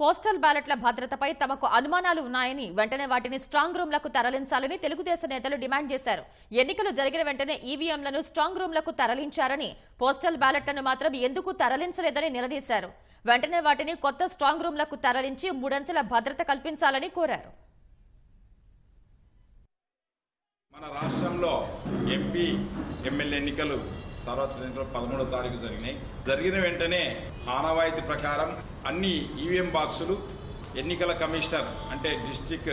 Postal బ్యాలెట్ల భద్రతపై తమకు అనుమానాలు ఉన్నాయని వెంటనే వాటిని స్ట్రాంగ్ రూమ్లకు తరలించాలని తెలుగుదేశం నేతలు డిమాండ్ చేశారు. ఎన్నికలు జరిగిన వెంటనే ఈవీఎంలను స్ట్రాంగ్ రూమ్లకు తరలించారని పోస్టల్ బ్యాలెట్లను మాత్రం ఎందుకు తరలించలేదని నిలదీశారు. వెంటనే వాటిని కొత్త స్ట్రాంగ్ రూమ్లకు తరలించి మూడంచెల భద్రత కల్పించాలని కోరారు. మన రాష్ట్రంలో ఎంపీ ఎమ్మెల్యే ఎన్నికలు సార్వత్రిక ఎన్నికలు పదమూడో తారీఖు జరిగినాయి. జరిగిన వెంటనే ఆనవాయితీ ప్రకారం అన్ని ఈవీఎం బాక్సులు ఎన్నికల కమిషనర్ అంటే డిస్టిక్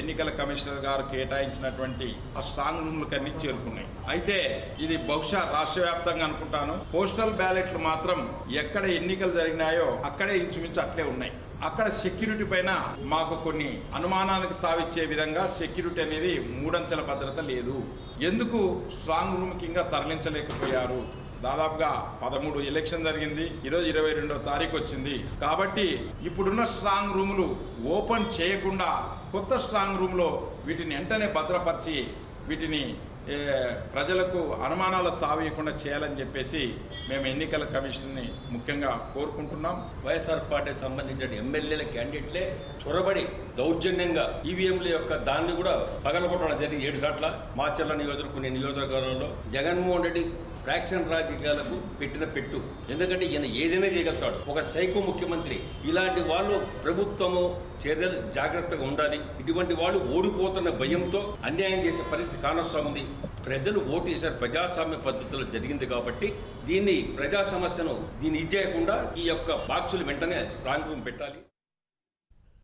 ఎన్నికల కమిషనర్ గారు కేటాయించినటువంటి ఆ స్ట్రాంగ్ రూమ్లకు అన్ని చేరుకున్నాయి. అయితే ఇది బహుశా రాష్ట్ర వ్యాప్తంగా అనుకుంటాను. పోస్టల్ బ్యాలెట్లు మాత్రం ఎక్కడ ఎన్నికలు జరిగినాయో అక్కడే ఇంచుమించు అట్లే ఉన్నాయి. అక్కడ సెక్యూరిటీ పైన మాకు కొన్ని అనుమానానికి తావిచ్చే విధంగా సెక్యూరిటీ అనేది మూడంచెల భద్రత లేదు. ఎందుకు స్ట్రాంగ్ రూమ్ కింద తరలించలేకపోయారు? దాదాపుగా పదమూడు ఎలక్షన్ జరిగింది. ఈరోజు ఇరవై రెండో తారీఖు వచ్చింది. కాబట్టి ఇప్పుడున్న స్ట్రాంగ్ రూమ్ రూములు ఓపెన్ చేయకుండా కొత్త స్ట్రాంగ్ రూమ్లో వీటిని వెంటనే భద్రపరిచి వీటిని ప్రజలకు అనుమానాలు తావేయకుండా చేయాలని చెప్పేసి మేము ఎన్నికల కమిషన్ని ముఖ్యంగా కోరుకుంటున్నాం. వైఎస్ఆర్ పార్టీకి సంబంధించిన ఎమ్మెల్యేల క్యాండిడేట్లే చొరబడి దౌర్జన్యంగా ఈవీఎంల యొక్క దాన్ని కూడా పగలగొట్టడం జరిగింది ఏడు సార్ల. మాచర్ల నియోజకవర్గం కొన్ని నియోజకవర్గాలలో జగన్మోహన్ రెడ్డి ఫ్రాక్షన్ రాజకీయాలకు పెట్టిన పెట్టు. ఎందుకంటే ఈయన ఏదైనా చేయగలుగుతాడు. ఒక సైకో ముఖ్యమంత్రి ఇలాంటి వాళ్ళు ప్రభుత్వము చర్యలు జాగ్రత్తగా ఉండాలి. ఇటువంటి వాళ్ళు ఓడిపోతున్న భయంతో అన్యాయం చేసే పరిస్థితి కానొస్తుంది ప్రజలు ఓటు వేశారు ప్రజాస్వామ్య పద్ధతిలో జరిగింది కాబట్టి దీన్ని ప్రజా సమస్యను దీన్ని ఇచ్చేయకుండా ఈ యొక్క బాక్సులు వెంటనే స్ట్రాంగ్ రూమ్ పెట్టాలి.